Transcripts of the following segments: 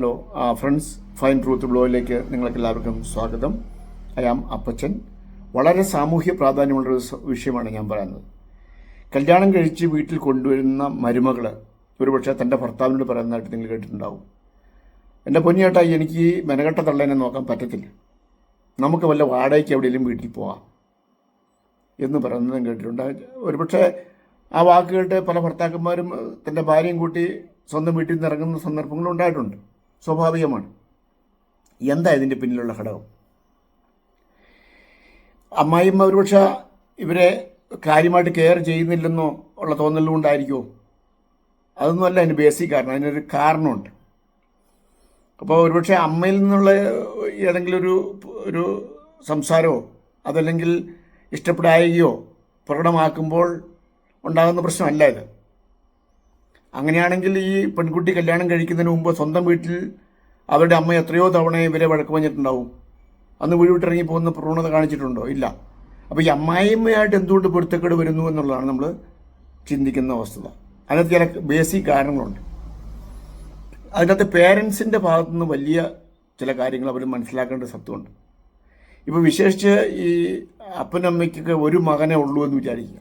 Hello friends fine truth ബ്ലോയിലേക്ക് നിങ്ങൾക്ക് എല്ലാവർക്കും സ്വാഗതം. I am Appachan. വളരെ സാമൂഹ്യ പ്രാധാന്യമുള്ളൊരു വിഷയമാണ് ഞാൻ പറയുന്നത്. കല്യാണം കഴിച്ച് വീട്ടിൽ കൊണ്ടുവരുന്ന മരുമകൾ ഒരുപക്ഷെ തന്റെ ഭർത്താവിനോട് പറയുന്നതായിട്ട് നിങ്ങൾ കേട്ടിട്ടുണ്ടാവും. എന്റെ പൊന്നിയേട്ട എനിക്ക് മെനകെട്ട തള്ളേനെ നോക്കാൻ പറ്റത്തില്ല. നമുക്ക് വല്ല വാടകയ്ക്ക് എവിടെയെങ്കിലും വീട്ടിൽ പോവാം എന്ന് പറയുന്നതും കേട്ടിട്ടുണ്ട്. ഒരുപക്ഷെ ആ വാക്കുകേട്ട് പല ഭർത്താക്കന്മാരും തന്റെ ഭാര്യയും കൂട്ടി സ്വന്തം വീട്ടിൽ നിന്ന് ഇറങ്ങുന്ന സന്ദർഭങ്ങളും ഉണ്ടായിട്ടുണ്ട്. സ്വാഭാവികമാണ്. എന്താ ഇതിന്റെ പിന്നിലുള്ള ഘടകം? അമ്മായിമ്മ ഒരുപക്ഷെ ഇവരെ കാര്യമായിട്ട് കെയർ ചെയ്യുന്നില്ലെന്നോ ഉള്ള തോന്നലുകൊണ്ടായിരിക്കുമോ അതൊന്നുമല്ല അതിന് ബേസിക് കാരണം. അതിനൊരു കാരണമുണ്ട്. അപ്പോൾ ഒരുപക്ഷെ അമ്മയിൽ നിന്നുള്ള ഏതെങ്കിലും ഒരു ഒരു സംസാരമോ അതല്ലെങ്കിൽ ഇഷ്ടപ്പെടായികയോ പ്രകടമാക്കുമ്പോൾ ഉണ്ടാകുന്ന പ്രശ്നമല്ല ഇത്. അങ്ങനെയാണെങ്കിൽ ഈ പെൺകുട്ടി കല്യാണം കഴിക്കുന്നതിന് മുമ്പ് സ്വന്തം വീട്ടിൽ അവരുടെ അമ്മ എത്രയോ തവണ ഇവരെ വഴക്ക് പറഞ്ഞിട്ടുണ്ടാവും. അന്ന് വീടുവിട്ടിറങ്ങി പോകുന്ന പ്രവണത കാണിച്ചിട്ടുണ്ടോ? ഇല്ല. അപ്പോൾ ഈ അമ്മായിമ്മയായിട്ട് എന്തുകൊണ്ട് പൊരുത്തക്കേട് വരുന്നു എന്നുള്ളതാണ് നമ്മൾ ചിന്തിക്കുന്ന അവസ്ഥ. അതിനകത്ത് ചില ബേസിക് കാരണങ്ങളുണ്ട്. അതിനകത്ത് പേരൻസിന്റെ ഭാഗത്തു നിന്ന് വലിയ ചില കാര്യങ്ങൾ അവർ മനസ്സിലാക്കേണ്ട സത്വമുണ്ട്. ഇപ്പോൾ വിശേഷിച്ച് ഈ അപ്പനമ്മയ്ക്കൊക്കെ ഒരു മകനെ ഉള്ളൂ എന്ന് വിചാരിക്കുക.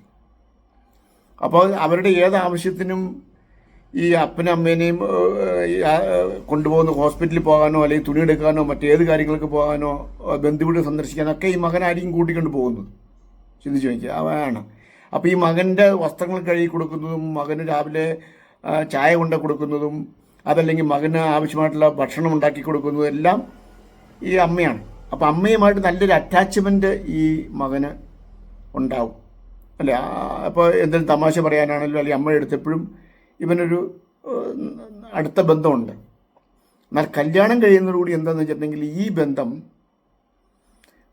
അപ്പോൾ അവരുടെ ഏത് ആവശ്യത്തിനും ഈ അപ്പനും അമ്മേനെയും കൊണ്ടുപോകുന്ന ഹോസ്പിറ്റലിൽ പോകാനോ അല്ലെങ്കിൽ തുണി എടുക്കാനോ മറ്റേത് കാര്യങ്ങൾക്ക് പോകാനോ ബന്ധുവീട് സന്ദർശിക്കാനോ ഒക്കെ ഈ മകനായിരിക്കും കൂട്ടിക്കൊണ്ട് പോകുന്നത്? ചിന്തിച്ച് നോക്കിയാൽ അവയാണ് അപ്പോൾ ഈ മകന്റെ വസ്ത്രങ്ങൾ കഴുകി കൊടുക്കുന്നതും മകന് രാവിലെ ചായ കൊണ്ട് കൊടുക്കുന്നതും അതല്ലെങ്കിൽ മകന് ആവശ്യമായിട്ടുള്ള ഭക്ഷണം ഉണ്ടാക്കി കൊടുക്കുന്നതും എല്ലാം ഈ അമ്മയാണ്. അപ്പോൾ അമ്മയുമായിട്ട് നല്ലൊരു അറ്റാച്ച്മെന്റ് ഈ മകന് ഉണ്ടാവും. അല്ലേ? അപ്പോൾ എന്തെങ്കിലും തമാശ പറയാനാണെങ്കിലും അല്ലെങ്കിൽ അമ്മയുടെ അടുത്ത് എപ്പോഴും ഇവനൊരു അടുത്ത ബന്ധമുണ്ട്. എന്നാൽ കല്യാണം കഴിയുന്നതോടുകൂടി എന്താണെന്ന് വെച്ചിട്ടുണ്ടെങ്കിൽ ഈ ബന്ധം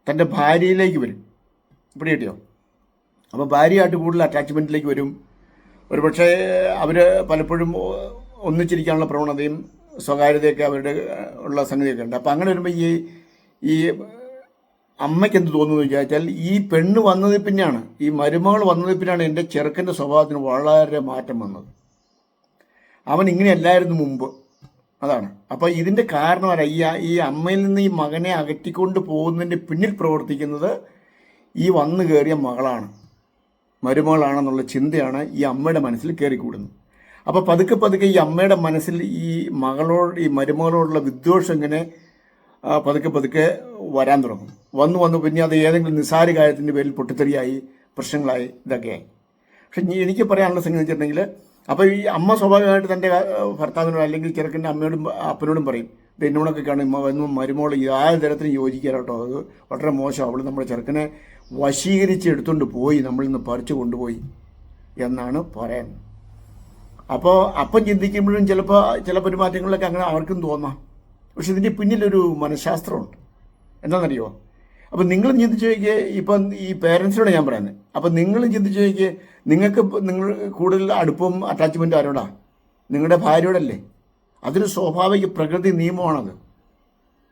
തന്റെ ഭാര്യയിലേക്ക് വരും. ഇവിടെ കിട്ടിയോ? അപ്പോൾ ഭാര്യയായിട്ട് കൂടുതൽ അറ്റാച്ച്മെന്റിലേക്ക് വരും. ഒരുപക്ഷെ അവർ പലപ്പോഴും ഒന്നിച്ചിരിക്കാനുള്ള പ്രവണതയും സ്വകാര്യതയൊക്കെ അവരുടെ ഉള്ള സംഗതിയൊക്കെ ഉണ്ട്. അപ്പോൾ അങ്ങനെ വരുമ്പോൾ ഈ ഈ അമ്മയ്ക്ക് എന്ത് തോന്നുന്നു വിചാരിച്ചാൽ ഈ പെണ്ണ് വന്നതിൽ പിന്നെയാണ് ഈ മരുമകൾ വന്നതിൽ പിന്നെയാണ് എന്റെ ചെറുക്കന്റെ സ്വഭാവത്തിന് വളരെ മാറ്റം വന്നത്. അവൻ ഇങ്ങനെയല്ലായിരുന്നു മുമ്പ്. അതാണ്. അപ്പോൾ ഇതിന്റെ കാരണം അറിയ ഈ അമ്മയിൽ നിന്ന് ഈ മകനെ അകറ്റിക്കൊണ്ട് പോകുന്നതിന്റെ പിന്നിൽ പ്രവർത്തിക്കുന്നത് ഈ വന്നു കയറിയ മകളാണ്. മരുമകളാണെന്നുള്ള ചിന്തയാണ് ഈ അമ്മയുടെ മനസ്സിൽ കയറിക്കൂടുന്നത്. അപ്പോൾ പതുക്കെ പതുക്കെ ഈ അമ്മയുടെ മനസ്സിൽ ഈ മകളോട് ഈ മരുമകളോടുള്ള വിദ്വേഷം ഇങ്ങനെ പതുക്കെ പതുക്കെ വരാൻ തുടങ്ങും. വന്നു വന്നു പിന്നെ അത് ഏതെങ്കിലും നിസ്സാര കാര്യത്തിന്റെ പേരിൽ പൊട്ടിത്തെറിയായി പ്രശ്നങ്ങളായി ഇതൊക്കെയായി. പക്ഷെ എനിക്ക് പറയാനുള്ള സംഗതി വെച്ചിട്ടുണ്ടെങ്കിൽ അപ്പോൾ ഈ അമ്മ സ്വാഭാവികമായിട്ട് തന്റെ ഭർത്താവിനോട് അല്ലെങ്കിൽ ചെറുക്കന്റെ അമ്മയോടും അപ്പനോടും പറയും എന്നോടൊക്കെ കാണും വന്നു മരുമോൾ തരത്തിലും യോജിക്കുക കേട്ടോ അത് വളരെ മോശം. അവൾ നമ്മുടെ ചെറുക്കനെ വശീകരിച്ച് എടുത്തുകൊണ്ട് പോയി നമ്മളിൽ നിന്ന് പറിച്ചു കൊണ്ടുപോയി എന്നാണ് പറയുന്നത് അപ്പോൾ അപ്പം ചിന്തിക്കുമ്പോഴും ചിലപ്പോൾ ചില പെരുമാറ്റങ്ങളിലൊക്കെ അങ്ങനെ അവർക്കും തോന്നാം. പക്ഷെ ഇതിന്റെ പിന്നിലൊരു മനഃശാസ്ത്രമുണ്ട്. എന്താണെന്നറിയോ അപ്പം നിങ്ങൾ ചിന്തിച്ചു നോക്കിയേ ഇപ്പം ഈ പേരൻസിനോട് ഞാൻ പറയുന്നത് അപ്പം നിങ്ങളും ചിന്തിച്ചു നോക്കിയേ നിങ്ങൾക്ക് നിങ്ങൾ കൂടുതൽ അടുപ്പം അറ്റാച്ച്മെന്റും ആരോടാ? നിങ്ങളുടെ ഭാര്യയോടല്ലേ? അതൊരു സ്വാഭാവിക പ്രകൃതി നിയമമാണത്.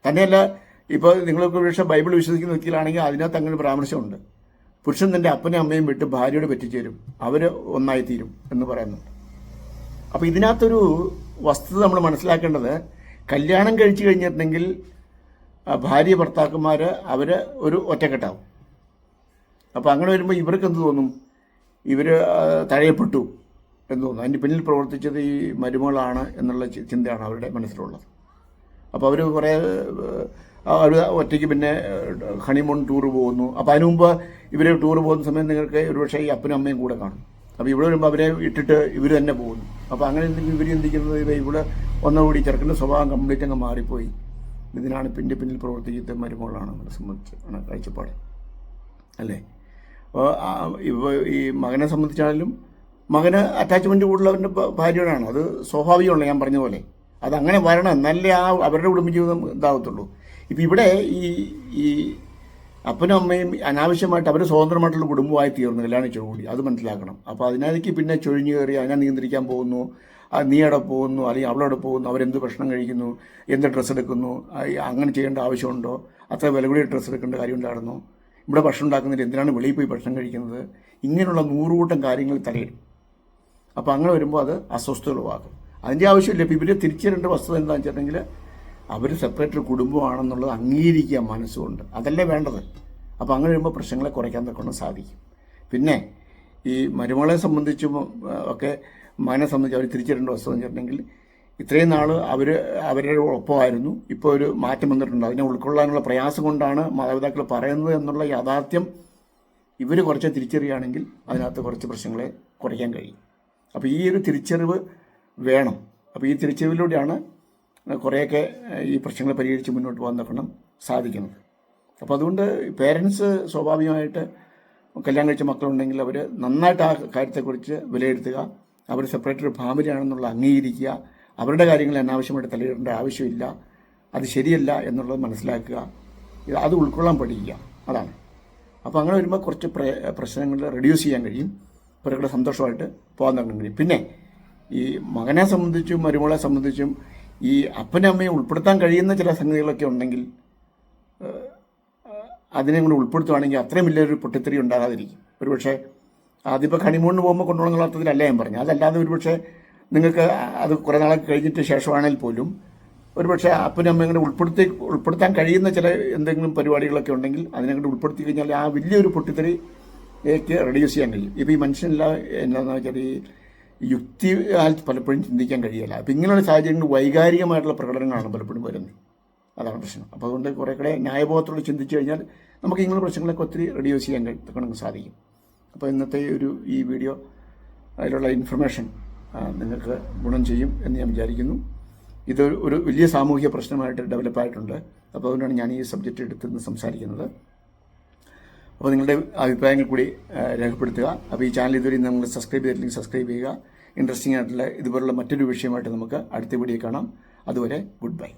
തന്നെയല്ല ഇപ്പോൾ നിങ്ങൾക്ക് പക്ഷേ ബൈബിൾ വിശ്വസിക്കുന്ന വ്യക്തികളാണെങ്കിൽ അതിനകത്ത് അങ്ങനെ പരാമർശമുണ്ട്. പുരുഷൻ തന്റെ അപ്പനെയും അമ്മയും വിട്ട് ഭാര്യയോട് പറ്റിച്ചേരും. അവർ ഒന്നായിത്തീരും എന്ന് പറയുന്നുണ്ട് അപ്പോൾ ഇതിനകത്തൊരു വസ്തുത നമ്മൾ മനസ്സിലാക്കേണ്ടത് കല്യാണം കഴിച്ചു കഴിഞ്ഞിട്ടുണ്ടെങ്കിൽ ഭാര്യ ഭർത്താക്കന്മാർ അവർ ഒരു ഒറ്റക്കെട്ടാവും. അപ്പോൾ അങ്ങനെ വരുമ്പോൾ ഇവർക്ക് എന്ത് തോന്നും? ഇവർ തഴയപ്പെട്ടു എന്ന് തോന്നുന്നു. അതിന്റെ പിന്നിൽ പ്രവർത്തിച്ചത് ഈ മരുമകളാണ് എന്നുള്ള ചിന്തയാണ് അവരുടെ മനസ്സിലുള്ളത്. അപ്പോൾ അവർ കുറേ അവർ ഒറ്റയ്ക്ക് പിന്നെ ഹണിമൂൺ ടൂർ പോകുന്നു. അപ്പോൾ അതിനു മുമ്പ് ഇവർ ടൂർ പോകുന്ന സമയത്ത് നിങ്ങൾക്ക് ഒരുപക്ഷെ ഈ അപ്പനും അമ്മയും കൂടെ കാണും. അപ്പോൾ ഇവിടെ വരുമ്പോൾ അവരെ ഇട്ടിട്ട് ഇവർ തന്നെ പോകുന്നു. അപ്പോൾ അങ്ങനെ ഇവർ ചിന്തിക്കുന്നത് ഇവ ഇവിടെ ഒന്നുകൂടി ചെറുക്കന്റെ സ്വഭാവം കംപ്ലീറ്റ് അങ്ങ് മാറിപ്പോയി. ഇതിനാണ് പിന്നിൽ പിന്നിൽ പ്രവർത്തിക്കുന്ന മരുമകളാണ് സംബന്ധിച്ച് ആണ് കാഴ്ചപ്പാട്. അല്ലേ? ഈ മകനെ സംബന്ധിച്ചാണെങ്കിലും മകന് അറ്റാച്ച്മെന്റ് കൂടുതലവന്റെ ഭാര്യയോടാണ്. അത് സ്വാഭാവികമല്ല ഞാൻ പറഞ്ഞ പോലെ. അത് അങ്ങനെ വരണം. എന്നാലേ ആ അവരുടെ കുടുംബജീവിതം ഇതാകത്തുള്ളൂ ഇപ്പം ഇവിടെ ഈ ഈ അപ്പനും അമ്മയും അനാവശ്യമായിട്ട് അവർ സ്വതന്ത്രമായിട്ടുള്ള കുടുംബമായി തീർന്നു. കല്യാണിച്ചോടുകൂടി അത് മനസ്സിലാക്കണം. അപ്പോൾ അതിനകത്തേക്ക് പിന്നെ ചൊഴിഞ്ഞു കയറി അതിനെ നിയന്ത്രിക്കാൻ പോകുന്നു. നീ അവിടെ പോകുന്നു. അല്ലെങ്കിൽ അവളവിടെ പോകുന്നു. അവരെന്ത് ഭക്ഷണം കഴിക്കുന്നു? എന്ത് ഡ്രസ്സ് എടുക്കുന്നു? അങ്ങനെ ചെയ്യേണ്ട ആവശ്യമുണ്ടോ? അത്ര വില കൂടി ഡ്രസ്സ് എടുക്കേണ്ട കാര്യം ഉണ്ടായിരുന്നോ? ഇവിടെ ഭക്ഷണം ഉണ്ടാക്കുന്നതിന് എന്തിനാണ് വെളിയിൽ പോയി ഭക്ഷണം കഴിക്കുന്നത്? ഇങ്ങനെയുള്ള നൂറുകൂട്ടം കാര്യങ്ങൾ തലയിടും. അപ്പോൾ അങ്ങനെ വരുമ്പോൾ അത് അസ്വസ്ഥത ഉളവാക്കും അതിന്റെ ആവശ്യമില്ല. ഇപ്പോൾ ഇവർ തിരിച്ചറിയേണ്ട വസ്തുത എന്താണെന്ന് വെച്ചിട്ടുണ്ടെങ്കിൽ അവർ സെപ്പറേറ്റ് കുടുംബമാണെന്നുള്ളത് അംഗീകരിക്കുക മനസ്സുകൊണ്ട്. അതല്ലേ വേണ്ടത്. അപ്പോൾ അങ്ങനെ വരുമ്പോൾ പ്രശ്നങ്ങളെ കുറയ്ക്കാൻ തക്കൊണ്ട് സാധിക്കും. പിന്നെ ഈ മരുമകളെ സംബന്ധിച്ചും ഒക്കെ മകനെ സംബന്ധിച്ച് അവർ തിരിച്ചറിയേണ്ട വസ്തു വെച്ചിട്ടുണ്ടെങ്കിൽ ഇത്രയും നാൾ അവർ അവരുടെ ഒപ്പമായിരുന്നു. ഇപ്പോൾ ഒരു മാറ്റം വന്നിട്ടുണ്ട്. അതിനെ ഉൾക്കൊള്ളാനുള്ള പ്രയാസം കൊണ്ടാണ് മാതാപിതാക്കൾ പറയുന്നത് എന്നുള്ള യാഥാർത്ഥ്യം ഇവർ കുറച്ച് തിരിച്ചറിയുകയാണെങ്കിൽ അതിനകത്ത് കുറച്ച് പ്രശ്നങ്ങളെ കുറയ്ക്കാൻ കഴിയും. അപ്പോൾ ഈ ഒരു തിരിച്ചറിവ് വേണം. അപ്പോൾ ഈ തിരിച്ചറിവിലൂടെയാണ് കുറേയൊക്കെ ഈ പ്രശ്നങ്ങൾ പരിഹരിച്ച് മുന്നോട്ട് പോകാൻ തക്കണം സാധിക്കുന്നത്. അപ്പോൾ അതുകൊണ്ട് പേരൻസ് സ്വാഭാവികമായിട്ട് കല്യാണം കഴിച്ച മക്കളുണ്ടെങ്കിൽ അവർ നന്നായിട്ട് ആ കാര്യത്തെക്കുറിച്ച് വിലയിരുത്തുക. അവർ സെപ്പറേറ്റ് ഒരു ഫാമിലിയാണെന്നുള്ള അംഗീകരിക്കുക. അവരുടെ കാര്യങ്ങൾ അനാവശ്യമായിട്ട് തലയിടേണ്ട ആവശ്യമില്ല. അത് ശരിയല്ല എന്നുള്ളത് മനസ്സിലാക്കുക. അത് ഉൾക്കൊള്ളാൻ പഠിക്കുക. അതാണ്. അപ്പോൾ അങ്ങനെ വരുമ്പോൾ കുറച്ച് പ്രശ്നങ്ങൾ റെഡ്യൂസ് ചെയ്യാൻ കഴിയും. ഇവരുടെ സന്തോഷമായിട്ട് പോകാൻ തുടങ്ങാൻ കഴിയും. പിന്നെ ഈ മകനെ സംബന്ധിച്ചും മരുമകളെ സംബന്ധിച്ചും ഈ അപ്പനെ അമ്മയെ ഉൾപ്പെടുത്താൻ കഴിയുന്ന ചില സംഗതികളൊക്കെ ഉണ്ടെങ്കിൽ അതിനെ കൂടെ ഉൾപ്പെടുത്തുവാണെങ്കിൽ അത്രയും വലിയൊരു പൊട്ടിത്തെറി ഉണ്ടാകാതിരിക്കും. ഒരുപക്ഷെ അതിപ്പോൾ ഹണിമൂണിന് പോകുമ്പോൾ കൊണ്ടുപോകുന്ന അർത്ഥത്തിലല്ല ഞാൻ പറഞ്ഞു അതല്ലാതെ ഒരുപക്ഷെ നിങ്ങൾക്ക് അത് കുറേ നാളൊക്കെ കഴിഞ്ഞിട്ട് ശേഷമാണെങ്കിൽ പോലും ഒരുപക്ഷെ അപ്പനും അമ്മയും കൂടെ ഉൾപ്പെടുത്തി ഉൾപ്പെടുത്താൻ കഴിയുന്ന ചില എന്തെങ്കിലും പരിപാടികളൊക്കെ ഉണ്ടെങ്കിൽ അതിനെ കൂടെ ഉൾപ്പെടുത്തി കഴിഞ്ഞാൽ ആ വലിയൊരു പൊട്ടിത്തെറിക്ക് റെഡ്യൂസ് ചെയ്യാൻ കഴിയും. ഇപ്പോൾ ഈ മനുഷ്യനെല്ലാം എന്താണെന്ന് വെച്ചാൽ ഈ യുക്തി പലപ്പോഴും ചിന്തിക്കാൻ കഴിയില്ല. അപ്പം ഇങ്ങനെയുള്ള സാഹചര്യങ്ങൾ വൈകാരികമായിട്ടുള്ള പ്രകടനങ്ങളാണ് പലപ്പോഴും വരുന്നത്. അതാണ് പ്രശ്നം. അപ്പോൾ അതുകൊണ്ട് കുറേ കൂടെ ന്യായബോധത്തോട് ചിന്തിച്ചു കഴിഞ്ഞാൽ നമുക്ക് ഇങ്ങനെയുള്ള പ്രശ്നങ്ങളൊക്കെ ഒത്തിരി റെഡ്യൂസ് ചെയ്യാൻ കഴി- സാധിക്കും. അപ്പോൾ ഇന്നത്തെ ഒരു ഈ വീഡിയോ അതിലുള്ള ഇൻഫർമേഷൻ നിങ്ങൾക്ക് ഗുണം ചെയ്യും എന്ന് ഞാൻ വിചാരിക്കുന്നു. ഇത് ഒരു വലിയ സാമൂഹിക പ്രശ്നമായിട്ട് ഡെവലപ്പായിട്ടുണ്ട് അപ്പോൾ അതുകൊണ്ടാണ് ഞാൻ ഈ സബ്ജക്റ്റ് എടുത്തുനിന്ന് സംസാരിക്കുന്നത്. അപ്പോൾ നിങ്ങളുടെ അഭിപ്രായങ്ങൾ കൂടി രേഖപ്പെടുത്തുക. അപ്പോൾ ഈ ചാനൽ ഇതുവരെ നിങ്ങൾ സബ്സ്ക്രൈബ് ചെയ്തില്ലെങ്കിൽ സബ്സ്ക്രൈബ് ചെയ്യുക. ഇൻട്രസ്റ്റിംഗ് ആയിട്ടുള്ള ഇതുപോലുള്ള മറ്റൊരു വിഷയമായിട്ട് നമുക്ക് അടുത്ത വീഡിയോ കാണാം. അതുവരെ ഗുഡ് ബൈ